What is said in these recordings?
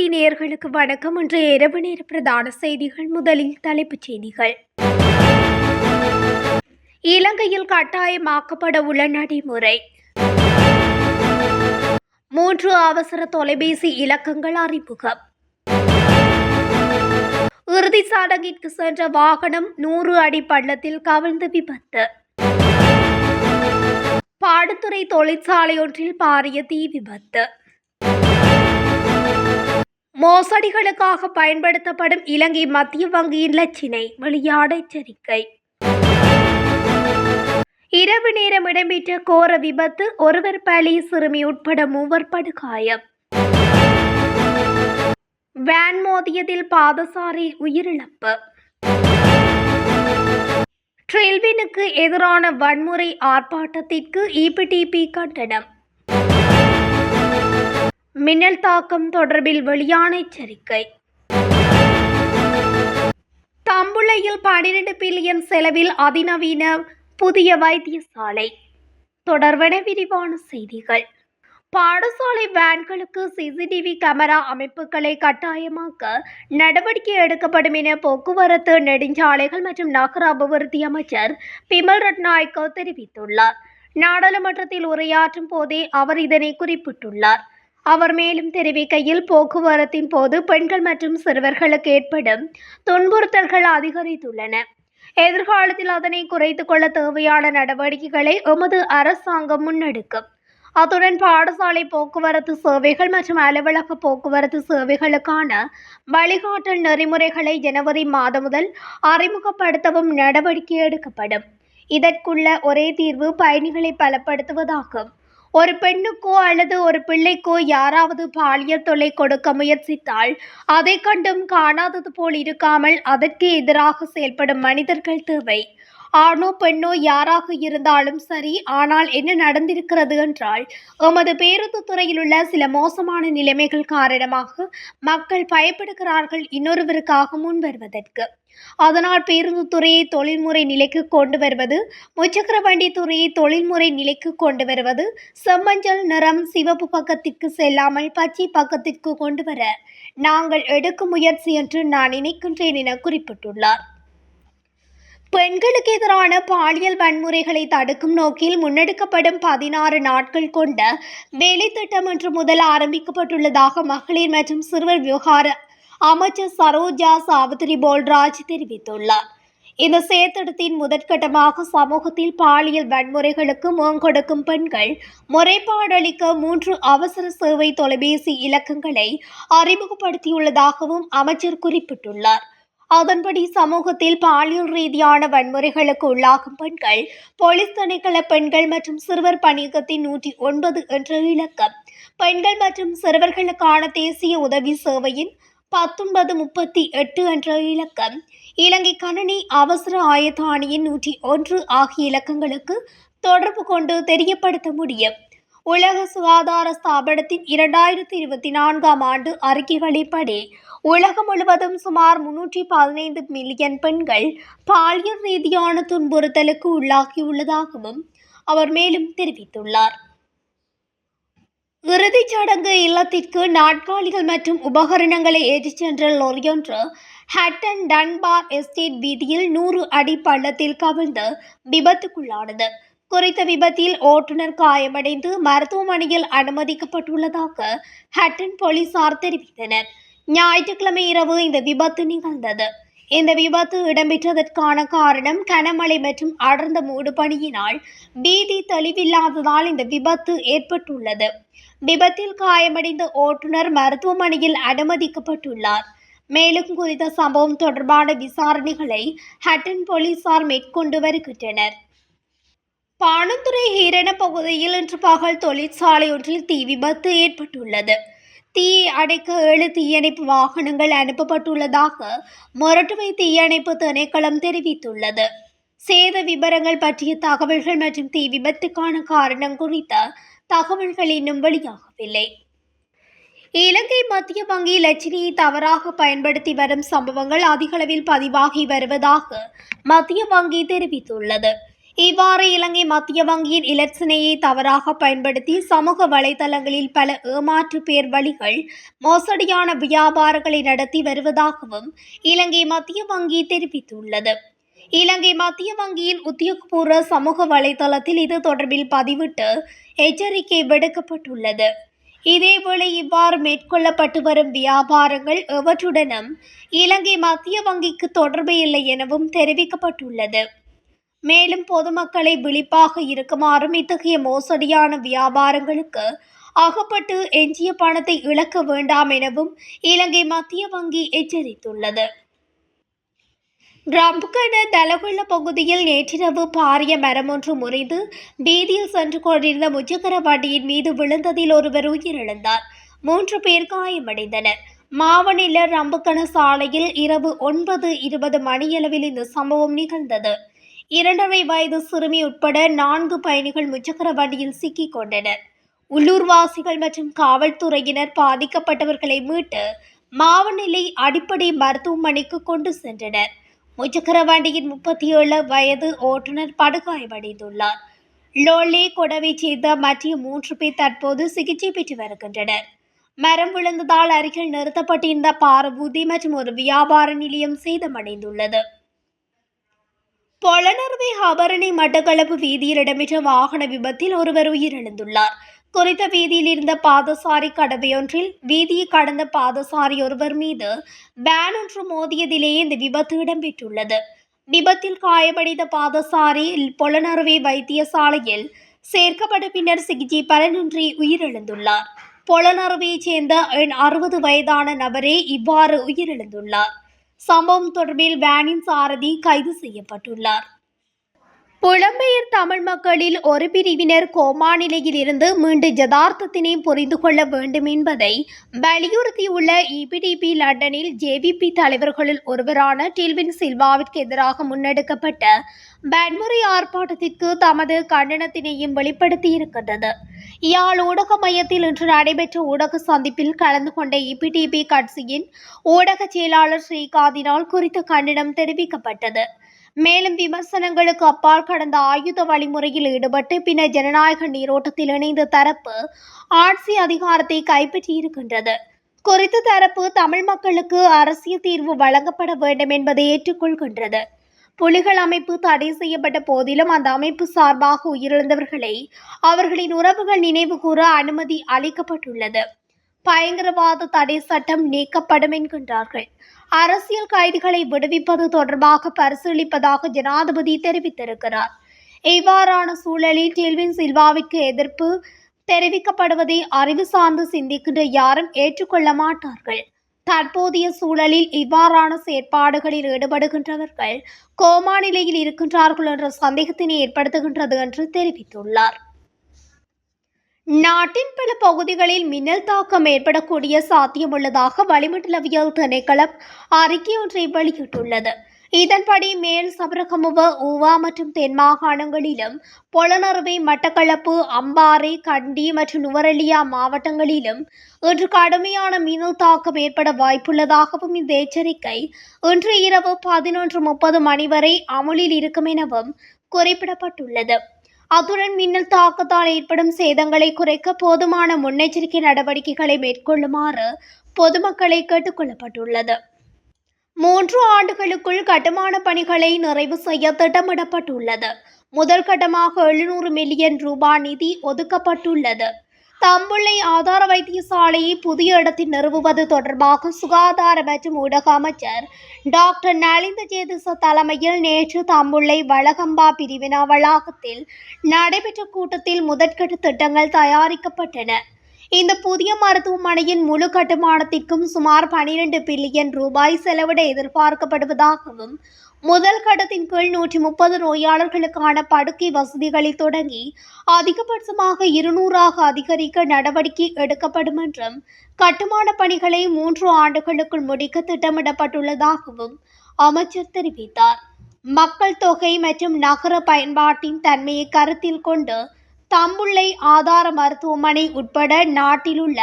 தமிழொலி நேயர்களுக்கு வணக்கம். இன்று இரவு நேர பிரதான செய்திகள். முதலில் தலைப்புச் செய்திகள். இலங்கையில் கட்டாயமாக்கப்பட உள்ள நடைமுறை. மூன்று அவசர தொலைபேசி இலக்கங்கள் அறிமுகம். இறுதி சடங்கிற்கு சென்ற வாகனம் நூறு அடி பள்ளத்தில் கவிழ்ந்து விபத்து. பாடத்துறை தொழிற்சாலையொன்றில் பாரிய தீ விபத்து. மோசடிகளுக்காக பயன்படுத்தப்படும் இலங்கை மத்திய வங்கியின் லட்சினை வெளியாட எச்சரிக்கை. இரவு நேரம் இடம்பெற்ற கோர விபத்து ஒருவர் பலி சிறுமி உட்பட மூவர் படுகாயம். வேன் மோதியதில் பாதசாரி உயிரிழப்பு. ட்ரெல்வினுக்கு எதிரான வன்முறை ஆர்ப்பாட்டத்திற்கு இபிடிபி கண்டனம். மின்னல் தாக்கம் தொடர்பில் வெளியான எச்சரிக்கை. தம்புளையில் பன்னிரண்டு பில்லியன் செலவில் அதிநவீன புதிய வைத்தியசாலை. தொடர்பன விரிவான செய்திகள். பாடசாலை வேன்களுக்கு சிசிடிவி கேமரா அமைப்புகளை கட்டாயமாக்க நடவடிக்கை எடுக்கப்படும் என போக்குவரத்து நெடுஞ்சாலைகள் மற்றும் நகர அபிவிருத்தி அமைச்சர் பிமல் ரட்நாயக்கோ தெரிவித்துள்ளார். நாடாளுமன்றத்தில் உரையாற்றும் போதே அவர் இதனை குறிப்பிட்டுள்ளார். அவர் மேலும் தெரிவிக்கையில் போக்குவரத்தின் போது பெண்கள் மற்றும் சிறுவர்களுக்கு ஏற்படும் துன்புறுத்தல்கள் அதிகரித்துள்ளன. எதிர்காலத்தில் அதனை குறைத்து கொள்ள தேவையான நடவடிக்கைகளை எமது அரசாங்கம் முன்னெடுக்கும். அத்துடன் பாடசாலை போக்குவரத்து சேவைகள் மற்றும் அலுவலக போக்குவரத்து சேவைகளுக்கான வழிகாட்டல் நெறிமுறைகளை ஜனவரி மாதம் முதல் அறிமுகப்படுத்தவும் நடவடிக்கை எடுக்கப்படும். இதற்குள்ள ஒரே தீர்வு பயணிகளை பலப்படுத்துவதாகும். ஒரு பெண்ணுக்கோ அல்லது ஒரு பிள்ளைக்கோ யாராவது பாலியல் தொல்லை கொடுக்க முயற்சித்தால் அதை கண்டும் காணாதது போல் இருக்காமல் அதற்கு எதிராக செயல்படும் மனிதர்கள் தேவை. ஆணோ பெண்ணோ யாராக இருந்தாலும் சரி ஆனால் என்ன நடந்திருக்கிறது என்றால் எமது பேருந்து துறையில் உள்ள சில மோசமான நிலைமைகள் காரணமாக மக்கள் பயப்படுகிறார்கள் இன்னொருவருக்காக முன் வருவதற்கு அதனால் பேருந்து துறையை தொழில்முறை நிலைக்கு கொண்டு வருவது முச்சக்கர வண்டி துறையை தொழில்முறை நிலைக்கு கொண்டு வருவது செம்மஞ்சள் நிறம் சிவப்பு பக்கத்திற்கு செல்லாமல் பச்சை பக்கத்திற்கு கொண்டு வர நாங்கள் எடுக்கும் முயற்சி என்று நான் நினைக்கின்றேன் என குறிப்பிட்டுள்ளார். பெண்களுக்கு எதிரான பாலியல் வன்முறைகளை தடுக்கும் நோக்கில் முன்னெடுக்கப்படும் பதினாறு நாட்கள் கொண்ட வேலை திட்டம் முதல் ஆரம்பிக்கப்பட்டுள்ளதாக மகளிர் மற்றும் சிறுவர் விவகார அமைச்சர் சரோஜா சாவித்ரி போல்ராஜ் தெரிவித்துள்ளார். இந்த செயற்திட்டத்தின் முதற்கட்டமாக சமூகத்தில் பாலியல் வன்முறைகளுக்கு முகங்கொடுக்கும் பெண்கள் முறைப்பாடளிக்க மூன்று அவசர சேவை தொலைபேசி இலக்கங்களை அறிமுகப்படுத்தியுள்ளதாகவும் அமைச்சர் குறிப்பிட்டுள்ளார். அதன்படி சமூகத்தில் பாலியல் ரீதியான வன்முறைகளுக்கு உள்ளாகும் பெண்கள் போலீஸ் திணைக்கள பெண்கள் மற்றும் சிறுவர் பணியகத்தின் நூற்றி ஒன்பது என்ற இலக்கம். பெண்கள் மற்றும் சிறுவர்களுக்கான தேசிய உதவி சேவையின் பத்தொன்பது முப்பத்தி எட்டு என்ற இலக்கம். இலங்கை கணனி அவசர ஆயத்தானியின் நூற்றி ஒன்று ஆகிய இலக்கங்களுக்கு தொடர்பு கொண்டு தெரியப்படுத்த முடியும். உலக சுகாதார ஸ்தாபனத்தின் இரண்டாயிரத்தி இருபத்தி நான்காம் ஆண்டு அறிக்கைகளின்படி உலகம் முழுவதும் சுமார் முன்னூற்றி பதினைந்து மில்லியன் பெண்கள் பாலியல் ரீதியான துன்புறுத்தலுக்கு உள்ளாகியுள்ளதாகவும் அவர் மேலும் தெரிவித்துள்ளார். இறுதிச் சடங்கு இல்லத்திற்கு நாட்காலிகள் மற்றும் உபகரணங்களை ஏற்றிச் சென்ற லொரியொன்று ஹட்டன் டன்பார் எஸ்டேட் வீதியில் நூறு அடி பள்ளத்தில் கவிழ்ந்து விபத்துக்குள்ளானது. குறித்த விபத்தில் ஓட்டுநர் காயமடைந்து மருத்துவமனையில் அனுமதிக்கப்பட்டுள்ளதாக ஹட்டன் போலீசார் தெரிவித்தனர். ஞாயிற்றுக்கிழமை இரவு இந்த விபத்து நிகழ்ந்தது. இந்த விபத்து இடம்பெற்றதற்கான காரணம் கனமழை மற்றும் அடர்ந்த மூடுபணியினால் பீதி தெளிவில்லாததால் இந்த விபத்து ஏற்பட்டுள்ளது. விபத்தில் காயமடைந்த ஓட்டுநர் மருத்துவமனையில் அனுமதிக்கப்பட்டுள்ளார். மேலும் குறித்த சம்பவம் தொடர்பான விசாரணைகளை ஹட்டன் போலீசார் மேற்கொண்டு வருகின்றனர். பானந்துறை ஹீரண பகுதியில் இன்று பகல் தொழிற்சாலை ஒன்றில் தீ விபத்து ஏற்பட்டுள்ளது. தீ அடைக்க ஏழு தீயணைப்பு வாகனங்கள் அனுப்பப்பட்டுள்ளதாக மொரட்டுவை தீயணைப்பு திணைக்களம் தெரிவித்துள்ளது. சேத விபரங்கள் பற்றிய தகவல்கள் மற்றும் தீ விபத்துக்கான காரணம் குறித்த தகவல்கள் இன்னும் வெளியாகவில்லை. இலங்கை மத்திய வங்கி லட்சணியை தவறாக பயன்படுத்தி வரும் சம்பவங்கள் அதிகளவில் பதிவாகி வருவதாக மத்திய வங்கி தெரிவித்துள்ளது. இவ்வாறு இலங்கை மத்திய வங்கியின் இலச்சினையை தவறாக பயன்படுத்தி சமூக வலைதளங்களில் பல ஏமாற்று பேர் வழிகள் மோசடியான வியாபாரங்களை நடத்தி வருவதாகவும் இலங்கை மத்திய வங்கி தெரிவித்துள்ளது. இலங்கை மத்திய வங்கியின் உத்தியோகபூர்வ சமூக வலைதளத்தில் இது தொடர்பில் பதிவிட்டு எச்சரிக்கை விடுக்கப்பட்டுள்ளது. இதேவேளை இவ்வாறு மேற்கொள்ளப்பட்டு வரும் வியாபாரங்கள் எவற்றுடனும் இலங்கை மத்திய வங்கிக்கு தொடர்பு இல்லை எனவும் தெரிவிக்கப்பட்டுள்ளது. மேலும் பொதுமக்களை விழிப்பாக இருக்குமாறும் இத்தகைய மோசடியான வியாபாரங்களுக்கு அகப்பட்டு எஞ்சிய பணத்தை இழக்க வேண்டாம் எனவும் இலங்கை மத்திய வங்கி எச்சரித்துள்ளது. ரம்புகன தலகுள்ள பகுதியில் நேற்றிரவு பாரிய மரம் ஒன்று முறிந்து வீதியில் சென்று கொண்டிருந்த முச்சக்கர வண்டியின் மீது விழுந்ததில் ஒருவர் உயிரிழந்தார். மூன்று பேர் காயமடைந்தனர். மாவனில ரம்புக்கண சாலையில் இரவு ஒன்பது இருபது மணியளவில் இந்த சம்பவம் நிகழ்ந்தது. இரண்டரை வயது சிறுமி உட்பட நான்கு பயணிகள் முச்சக்கர வண்டியில் சிக்கிக் கொண்டனர். உள்ளூர்வாசிகள் மற்றும் காவல்துறையினர் பாதிக்கப்பட்டவர்களை மீட்டு மாவநிலை அடிப்படை மருத்துவமனைக்கு கொண்டு சென்றனர். முச்சக்கர வண்டியின் முப்பத்தி ஏழு வயது ஓட்டுநர் படுகாயமடைந்துள்ளார். லோலே கொடவை செய்த மற்ற மூன்று பேர் தற்போது சிகிச்சை பெற்று வருகின்றனர். மரம் விழுந்ததால் அருகில் நிறுத்தப்பட்டிருந்த பாரபூதி மற்றும் ஒரு வியாபார நிலையம் சேதமடைந்துள்ளது. பொலனர்வை ஆபரணி மட்டக்களப்பு வீதியில் இடம்பெற்ற வாகன விபத்தில் ஒருவர் உயிரிழந்துள்ளார். குறித்த வீதியில் இருந்த பாதசாரி கடவையொன்றில் வீதியை கடந்த பாதசாரி ஒருவர் மீது வேன் ஒன்று மோதியதிலேயே இந்த விபத்து இடம்பெற்றுள்ளது. விபத்தில் காயமடைந்த பாதசாரி பொலனர்வை வைத்தியசாலையில் சேர்க்கப்பட்ட பின்னர் சிகிச்சை பலனின்றி உயிரிழந்துள்ளார். பொலனர்வையைச் சேர்ந்த எண் அறுபது வயதான நபரே இவ்வாறு உயிரிழந்துள்ளார். சம்பவம் தொடர்பில் வேனின் சாரதி கைது செய்யப்பட்டுள்ளார். புலம்பெயர் தமிழ் மக்களில் ஒரு பிரிவினர் கோமா நிலையில் இருந்து மீண்டும் ஜதார்த்தத்தினை புரிந்து கொள்ள வேண்டும் என்பதை வலியுறுத்தியுள்ள இபிடிபி லண்டனில் ஜேவிபி தலைவர்களில் ஒருவரான டில்வின் சில்வாவிற்கு எதிராக முன்னெடுக்கப்பட்ட வன்முறை ஆர்ப்பாட்டத்திற்கு தமது கண்டனத்தினையும் வெளிப்படுத்தியிருக்கின்றது. யாழ் ஊடக மையத்தில் இன்று நடைபெற்ற ஊடக சந்திப்பில் கலந்து கொண்ட இபிடிபி கட்சியின் ஊடக செயலாளர் ஸ்ரீகாந்தினால் குறித்த கண்டனம் தெரிவிக்கப்பட்டது. மேலும் விமர்சனங்களுக்கு அப்பால் கடந்த ஆயுத வழிமுறையில் ஈடுபட்டு பின்னர் ஜனநாயக நீரோட்டத்தில் இணைந்த தரப்பு ஆட்சி அதிகாரத்தை கைப்பற்றியிருக்கின்றது. குறித்த தரப்பு தமிழ் மக்களுக்கு அரசியல் தீர்வு வழங்கப்பட வேண்டும் என்பதை ஏற்றுக்கொள்கின்றது. புலிகள் அமைப்பு தடை செய்யப்பட்ட போதிலும் அந்த அமைப்பு சார்பாக உயிரிழந்தவர்களை அவர்களின் உறவுகள் நினைவு கூற அனுமதி அளிக்கப்பட்டுள்ளது. பயங்கரவாத தடை சட்டம் நீக்கப்படும் என்கின்றார்கள். அரசியல் கைதிகளை விடுவிப்பது தொடர்பாக பரிசீலிப்பதாக ஜனாதிபதி தெரிவித்திருக்கிறார். இவ்வாறான சூழலில் டெல்வின் சில்வாவிற்கு எதிர்ப்பு தெரிவிக்கப்படுவதை அறிவு சார்ந்து சிந்திக்கின்ற யாரும் ஏற்றுக்கொள்ள மாட்டார்கள். தற்போதைய சூழலில் இவ்வாறான செயற்பாடுகளில் ஈடுபடுகின்றவர்கள் கோமா நிலையில் இருக்கின்றார்கள் என்ற சந்தேகத்தினை ஏற்படுத்துகின்றது என்று தெரிவித்துள்ளார். நாட்டின் பல பகுதிகளில் மின்னல் தாக்கம் ஏற்படக்கூடிய சாத்தியமுள்ளதாக வளிமண்டலவியல் திணைக்களம் அறிக்கை ஒன்றை வெளியிட்டுள்ளது. இதன்படி மேல் சபரகமுவ ஊவா மற்றும் தென் மாகாணங்களிலும் பொலனறுவை மட்டக்களப்பு அம்பாறை கண்டி மற்றும் நுவரெலியா மாவட்டங்களிலும் இன்று கடுமையான மின்னல் தாக்கம் ஏற்பட வாய்ப்புள்ளதாகவும் இந்த எச்சரிக்கை இன்று இரவு பதினொன்று முப்பது மணி வரை அமுலில் இருக்கும் எனவும் குறிப்பிடப்பட்டுள்ளது. அத்துடன் மின்னல் தாக்கத்தால் ஏற்படும் சேதங்களை குறைக்க போதுமான முன்னெச்சரிக்கை நடவடிக்கைகளை மேற்கொள்ளுமாறு பொதுமக்களை கேட்டுக்கொள்ளப்பட்டுள்ளது. மூன்று ஆண்டுகளுக்குள் கட்டுமான பணிகளை நிறைவு செய்ய திட்டமிடப்பட்டுள்ளது. முதல் கட்டமாக எழுநூறு மில்லியன் ரூபாய் நிதி ஒதுக்கப்பட்டுள்ளது. தம்புள்ளை ஆதார வைத்தியசாலையை புதிய இடத்தில் நிறுவுவது தொடர்பாக சுகாதார மற்றும் ஊடக அமைச்சர் டாக்டர் நலிந்த ஜேதிச தலைமையில் நேற்று தம்புள்ளை வளகம்பா பிரிவினா வளாகத்தில் நடைபெற்ற கூட்டத்தில் முதற்கட்ட திட்டங்கள் தயாரிக்கப்பட்டன. இந்த புதிய மருத்துவமனையின் முழு கட்டுமானத்திற்கும் சுமார் பனிரெண்டு பில்லியன் ரூபாய் செலவிட எதிர்பார்க்கப்படுவதாகவும் முதல் கட்டத்தின் கீழ் நூற்றி முப்பது நோயாளர்களுக்கான படுக்கை வசதிகளை தொடங்கி அதிகபட்சமாக இருநூறாக அதிகரிக்க நடவடிக்கை எடுக்கப்படும் என்றும் கட்டுமான பணிகளை மூன்று ஆண்டுகளுக்குள் முடிக்க திட்டமிடப்பட்டுள்ளதாகவும் அமைச்சர் தெரிவித்தார். மக்கள் தொகை மற்றும் நகர பயன்பாட்டின் தன்மையை கருத்தில் கொண்டு தம்புள்ளை ஆதார மருத்துவமனை உட்பட நாட்டிலுள்ள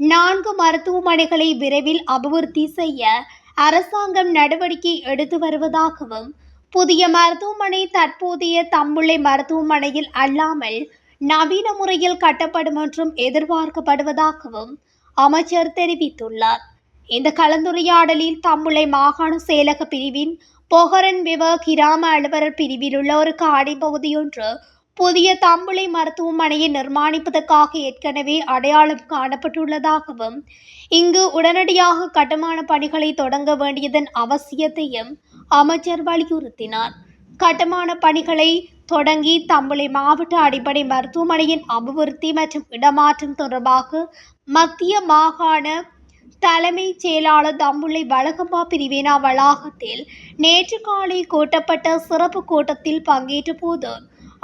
நான்கு மருத்துவமனைகளை விரைவில் அபிவிருத்தி செய்ய அரசாங்கம் நடவடிக்கை எடுத்து வருவதாகவும் புதிய மருத்துவமனை தற்போதைய தம்புள்ளை மருத்துவமனையில் அல்லாமல் நவீன முறையில் கட்டப்படும் என்றும் எதிர்பார்க்கப்படுவதாகவும் அமைச்சர் தெரிவித்துள்ளார். இந்த கலந்துரையாடலில் தம்புள்ளை மாகாண செயலக பிரிவின் பொகரன் விவ கிராம அலுவலர் பிரிவில் உள்ள ஒரு காடை பகுதியொன்று புதிய தம்புளை மருத்துவமனையை நிர்மாணிப்பதற்காக ஏற்கனவே அடையாளம் காணப்பட்டுள்ளதாகவும் இங்கு உடனடியாக கட்டுமான பணிகளை தொடங்க வேண்டியதன் அவசியத்தையும் அமைச்சர் வலியுறுத்தினார். கட்டுமான பணிகளை தொடங்கி தம்பளை மாவட்ட அடிப்படை மருத்துவமனையின் அபிவிருத்தி மற்றும் இடமாற்றம் தொடர்பாக மத்திய மாகாண தலைமைச் செயலாளர் தம்புள்ளை வழக்கம்மா பிரிவினா வளாகத்தில் நேற்று காலை கூட்டப்பட்ட சிறப்பு கூட்டத்தில் பங்கேற்ற போது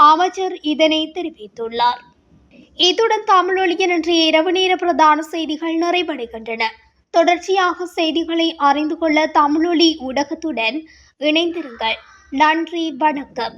அமைச்சர் இதனை தெரிவித்துள்ளார். இத்துடன் தமிழொலியின் இன்றைய இரவு நேர பிரதான செய்திகள் நிறைவடைகின்றன. தொடர்ச்சியாக செய்திகளை அறிந்து கொள்ள தமிழொலி ஊடகத்துடன் இணைந்திருங்கள். நன்றி வணக்கம்.